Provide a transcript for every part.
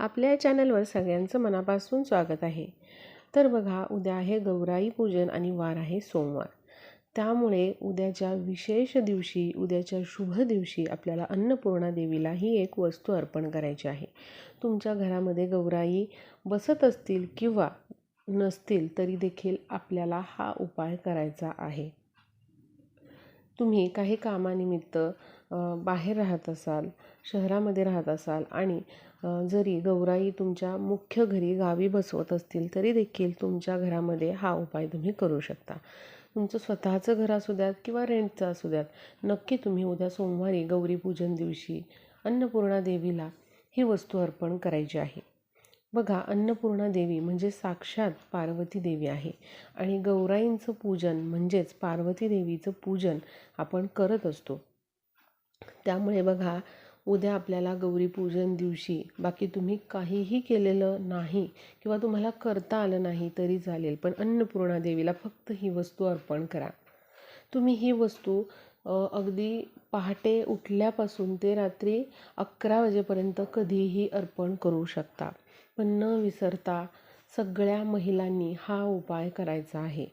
आपल्या चॅनलवर सगळ्यांचं मनापासून स्वागत आहे. तर बघा उद्या आहे गौराई पूजन आणि वार आहे सोमवार. त्यामुळे उद्याच्या विशेष दिवशी उद्याच्या शुभ दिवशी आपल्याला अन्नपूर्णा देवीला ही एक वस्तू अर्पण करायची आहे. तुमच्या घरामध्ये गौराई बसत असतील किंवा नसतील तरी देखील आपल्याला हा उपाय करायचा आहे. तुम्ही काही कामानिमित्त बाहेर राहत असाल शहरामध्ये राहत असाल आणि जरी गौराई तुमच्या मुख्य घरी गावी बसवत असतील तरी देखील तुमच्या घरामध्ये हा उपाय तुम्ही करू शकता. तुमचं स्वतःचं घर असू द्यात किंवा रेंटचं असू द्यात नक्की तुम्ही उद्या सोमवारी गौरीपूजन दिवशी अन्नपूर्णा देवीला ही वस्तू अर्पण करायची आहे. बघा अन्नपूर्णा देवी म्हणजे साक्षात पार्वती देवी आहे आणि गौराईंचं पूजन म्हणजेच पार्वती देवीचं पूजन आपण करत असतो. त्यामुळे बघा उद्या आपल्याला गौरीपूजन दिवशी. बाकी तुम्ही काहीही केलेलं नाही किंवा तुम्हाला करता आलं नाही तरी चालेल. पण अन्नपूर्णा देवीला फक्त ही वस्तू अर्पण करा. तुम्ही ही वस्तू अगदी पहाटे उठल्यापासून ते रात्री अकरा वाजेपर्यंत कधीही अर्पण करू शकता. पण न विसरता सगळ्या महिलांनी हा उपाय करायचा आहे.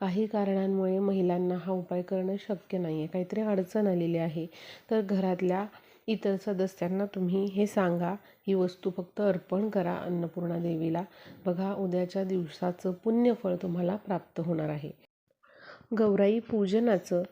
काही कारणांमुळे महिलांना हा उपाय करणं शक्य नाही आहे काहीतरी अडचण आलेली आहे. तर घरातल्या इतर सदस्यांना तुम्ही हे सांगा. ही वस्तू फक्त अर्पण करा अन्नपूर्णा देवीला. बघा उद्याच्या दिवसाचं पुण्यफळ तुम्हाला प्राप्त होणार आहे. गौराई पूजनाचं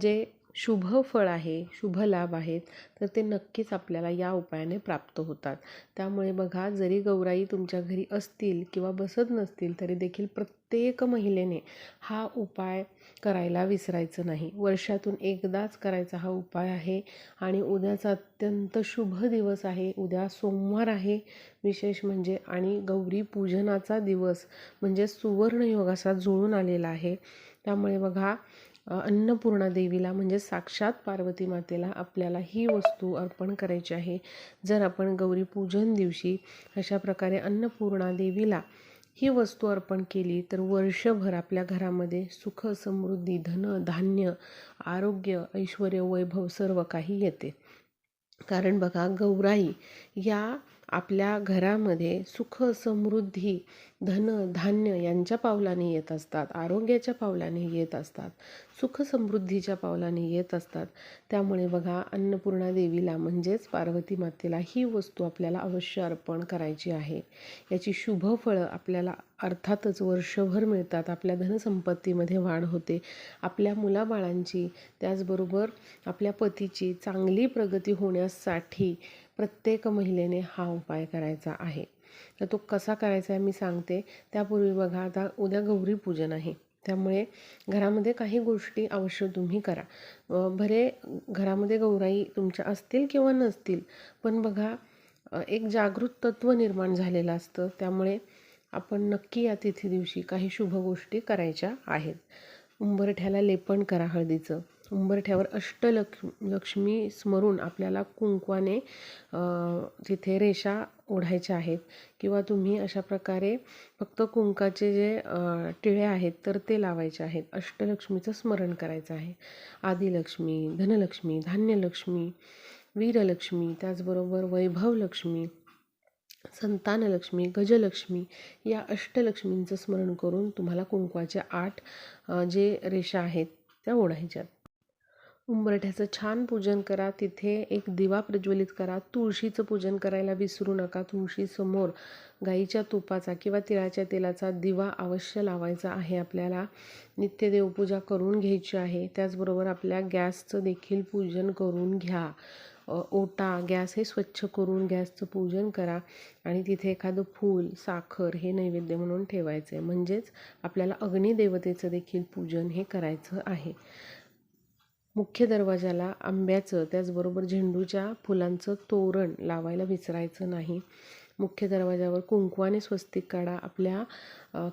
जे शुभ फळ आहे शुभ लाभ आहेत तर ते नक्कीच आपल्याला या उपायाने प्राप्त होतात. त्यामुळे बघा जरी गौराई तुमच्या घरी असतील किंवा बसत नसतील तरी देखील प्रत्येक महिलेने हा उपाय करायला विसरायचं नाही. वर्षातून एकदाच करायचा हा उपाय आहे आणि उद्याचा अत्यंत शुभ दिवस आहे. उद्या सोमवार आहे विशेष म्हणजे आणि गौरी पूजनाचा दिवस म्हणजे सुवर्णयोगाचा जुळून आलेला आहे. त्यामुळे बघा अन्नपूर्णा देवीला म्हणजे साक्षात पार्वती मातेला आपल्याला ही वस्तू अर्पण करायची आहे. जर आपण गौरी पूजन दिवशी अशा प्रकारे अन्नपूर्णा देवीला ही वस्तू अर्पण केली तर वर्षभर आपल्या घरामध्ये सुख समृद्धी धन धान्य आरोग्य ऐश्वर वैभव सर्व काही येते. कारण बघा गौराई या आपल्या घरामध्ये सुख समृद्धी धन धान्य यांच्या पावलाने येत असतात. आरोग्याच्या पावलाने येत असतात. सुख समृद्धीच्या पावलाने येत असतात. त्यामुळे बघा अन्नपूर्णा देवीला म्हणजेच पार्वती मातेला ही वस्तू आपल्याला अवश्य अर्पण करायची आहे. याची शुभ फळं आपल्याला अर्थातच वर्षभर मिळतात. आपल्या धनसंपत्तीमध्ये वाढ होते. आपल्या मुलाबाळांची त्याचबरोबर आपल्या पतीची चांगली प्रगती होण्यासाठी प्रत्येक महिलेने हा उपाय करायचा आहे. तर तो कसा करायचा आहे मी सांगते. त्यापूर्वी बघा आता उद्या गौरी पूजन आहे. त्यामुळे घरामध्ये काही गोष्टी अवश्य तुम्ही करा. भरे घरामध्ये गौराई तुमच्या असतील किंवा नसतील पण बघा एक जागृत तत्व निर्माण झालेलं असतं. त्यामुळे आपण नक्की या तिथी दिवशी काही शुभ गोष्टी करायच्या आहेत. उंबरठ्याला लेपन करा हळदीचं. उंबरठ्यावर अष्टलक्ष लक्ष्मी स्मरून आपल्याला कुंकवाने तिथे रेषा ओढायच्या आहेत. किंवा तुम्ही अशा प्रकारे फक्त कुंकाचे जे टिळे आहेत तर ते लावायचे आहेत. अष्टलक्ष्मीचं स्मरण करायचं आहे. आदिलक्ष्मी धनलक्ष्मी धान्यलक्ष्मी वीरलक्ष्मी त्याचबरोबर वैभवलक्ष्मी संतानलक्ष्मी गजलक्ष्मी या अष्टलक्ष्मींचं स्मरण करून तुम्हाला कुंकवाच्या आठ जे रेषा आहेत त्या ओढायच्यात. उंबरठ्याचं छान पूजन करा. तिथे एक दिवा प्रज्वलित करा. तुळशीचं पूजन करायला विसरू नका. तुळशीसमोर गाईच्या तुपाचा किंवा तिळाच्या तेलाचा दिवा अवश्य लावायचा आहे आपल्याला. नित्य देवपूजा करून घ्यायची आहे. त्याचबरोबर आपल्या गॅसचं देखील पूजन करून घ्या. ओटा गॅस हे स्वच्छ करून गॅसचं पूजन करा आणि तिथे एखादं फूल साखर हे नैवेद्य म्हणून ठेवायचं आहे म्हणजेच आपल्याला अग्निदेवतेचं देखील पूजन हे करायचं आहे. मुख्य दरवाजाला आंब्याचं त्याचबरोबर झेंडूच्या फुलांचं तोरण लावायला विसरायचं नाही. मुख्य दरवाजावर कुंकवाने स्वस्तिक काढा. आपल्या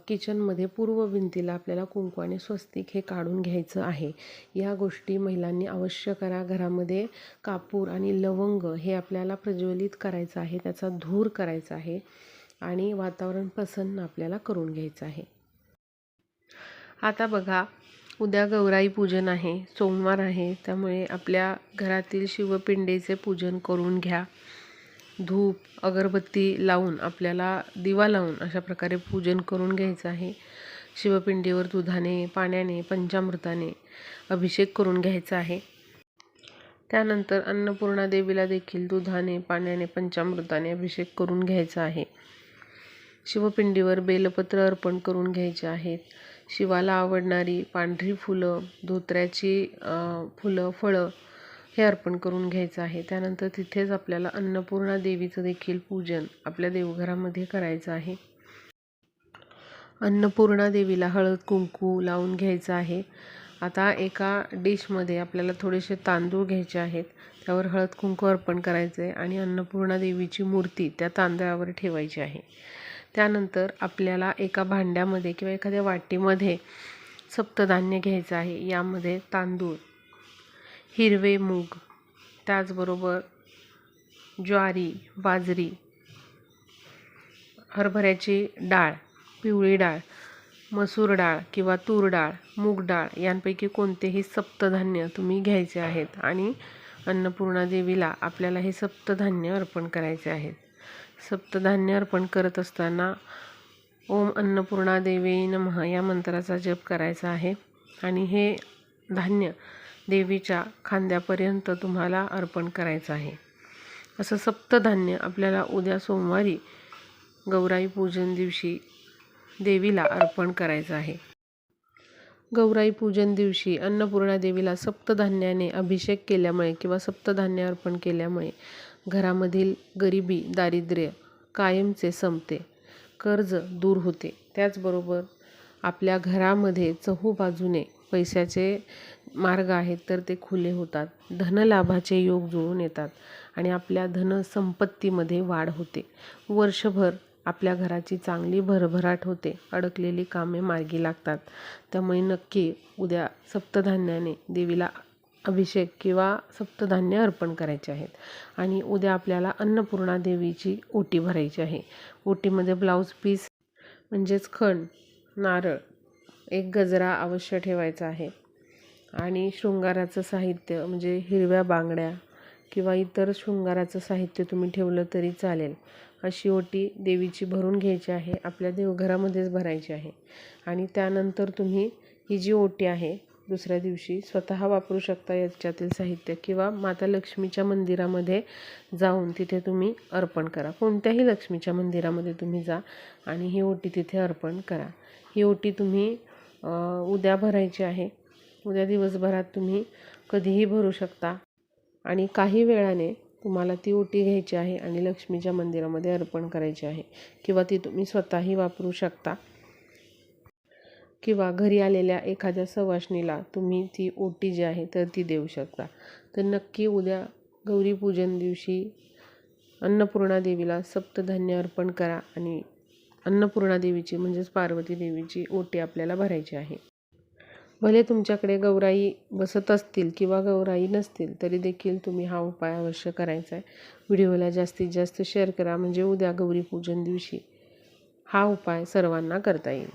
किचनमध्ये पूर्व भिंतीला आपल्याला कुंकवाने स्वस्तिक हे काढून घ्यायचं आहे. या गोष्टी महिलांनी अवश्य करा. घरामध्ये कापूर आणि लवंग हे आपल्याला प्रज्वलित करायचं आहे त्याचा धूर करायचा आहे आणि वातावरण प्रसन्न आपल्याला करून घ्यायचं आहे. आता बघा उद्या गौराई पूजन आहे सोमवार आहे त्यामुळे आपल्या घरातील शिवपिंडेचे पूजन करून घ्या. धूप अगरबत्ती लावून आपल्याला दिवा लावून अशा प्रकारे पूजन करून घ्यायचं आहे. शिवपिंडीवर दुधाने पाण्याने पंचामृताने अभिषेक करून घ्यायचा आहे. त्यानंतर अन्नपूर्णा देवीला देखील दुधाने पाण्याने पंचामृताने अभिषेक करून घ्यायचा आहे. शिवपिंडीवर बेलपत्र अर्पण करून घ्यायचे आहेत. शिवाला आवडणारी पांढरी फुलं धोत्र्याची फुलं फळं हे अर्पण करून घ्यायचं आहे. त्यानंतर तिथेच आपल्याला अन्नपूर्णा देवीचं देखील पूजन आपल्या देवघरामध्ये करायचं आहे. अन्नपूर्णा देवीला हळद कुंकू लावून घ्यायचं आहे. आता एका डिशमध्ये आपल्याला थोडेसे तांदूळ घ्यायचे आहेत. त्यावर हळद कुंकू अर्पण करायचं आहे आणि अन्नपूर्णा देवीची मूर्ती त्या तांदळावर ठेवायची आहे. त्यानंतर आपल्याला एका भांड्यामध्ये किंवा एखाद्या वाटीमध्ये सप्तधान्य घ्यायचं आहे. यामध्ये तांदूळ हिरवे मूग त्याचबरोबर ज्वारी बाजरी हरभऱ्याची डाळ पिवळी डाळ मसूर डाळ किंवा तूर डाळ मूग डाळ यांपैकी कोणतेही सप्तधान्य तुम्ही घ्यायचे आहेत आणि अन्नपूर्णा देवीला आपल्याला हे सप्तधान्य अर्पण करायचे आहेत. सप्तधान्य अर्पण करत असताना ओम अन्नपूर्णा देवी नमः या मंत्राचा जप करायचा आहे आणि हे धान्य देवीच्या खांद्यापर्यंत तुम्हाला अर्पण करायचं आहे. असं सप्तधान्य आपल्याला उद्या सोमवारी गौराई पूजन दिवशी देवीला अर्पण करायचं आहे. गौराई पूजन दिवशी अन्नपूर्णा देवीला सप्तधान्याने अभिषेक केल्यामुळे किंवा सप्तधान्य अर्पण केल्यामुळे घरामधील गरिबी दारिद्र्य कायमचे संपते. कर्ज दूर होते. त्याचबरोबर आपल्या घरामध्ये चहूबाजूने पैशाचे मार्ग आहेत तर ते खुले होतात. धनलाभाचे योग जुळून येतात आणि आपल्या धनसंपत्तीमध्ये वाढ होते. वर्षभर आपल्या घराची चांगली भरभराट होते. अडकलेली कामे मार्गी लागतात. त्यामुळे नक्की उद्या सप्तधान्याने देवीला अभिषेक किंवा सप्तधान्य अर्पण करायचे आहेत आणि उद्या आपल्याला अन्नपूर्णा देवीची ओटी भरायची आहे. ओटीमध्ये ब्लाऊज पीस म्हणजेच खण नारळ एक गजरा अवश्य ठेवायचा आहे. आणि शृंगाराचं साहित्य म्हणजे हिरव्या बांगड्या किंवा इतर शृंगाराचं साहित्य तुम्ही ठेवलं तरी चालेल. अशी ओटी देवीची भरून घ्यायची आहे आपल्या देवघरामध्येच भरायची आहे. आणि त्यानंतर तुम्ही ही जी ओटी आहे दुसऱ्या दिवशी स्वतः वापरू शकता याच्यातील साहित्य किंवा माता लक्ष्मीच्या मंदिरामध्ये जाऊन तिथे तुम्ही अर्पण करा. कोणत्याही लक्ष्मीच्या मंदिरामध्ये तुम्ही जा आणि ही ओटी तिथे अर्पण करा. ही ओटी तुम्ही उद्या भरायची आहे. उद्या दिवसभरात तुम्ही कधीही भरू शकता. आणि काही वेळाने तुम्हाला ती ओटी घ्यायची आहे आणि लक्ष्मीच्या मंदिरामध्ये अर्पण करायची आहे. किंवा ती तुम्ही स्वतःही वापरू शकता. किंवा घरी आलेल्या एखाद्या सवाष्णीला तुम्ही ती ओटी जी आहे तर ती देऊ शकता. तर नक्की उद्या गौरीपूजन दिवशी अन्नपूर्णा देवीला सप्तधान्य अर्पण करा आणि अन्नपूर्णा देवीची म्हणजेच पार्वती देवीची ओटी आपल्याला भरायची आहे. भले तुमच्याकडे गौराई बसत असतील किंवा गौराई नसतील तरी देखील तुम्ही हा उपाय अवश्य करायचा आहे. व्हिडिओला जास्तीत जास्त शेअर करा म्हणजे उद्या गौरी पूजन दिवशी हा उपाय सर्वांना करता येईल.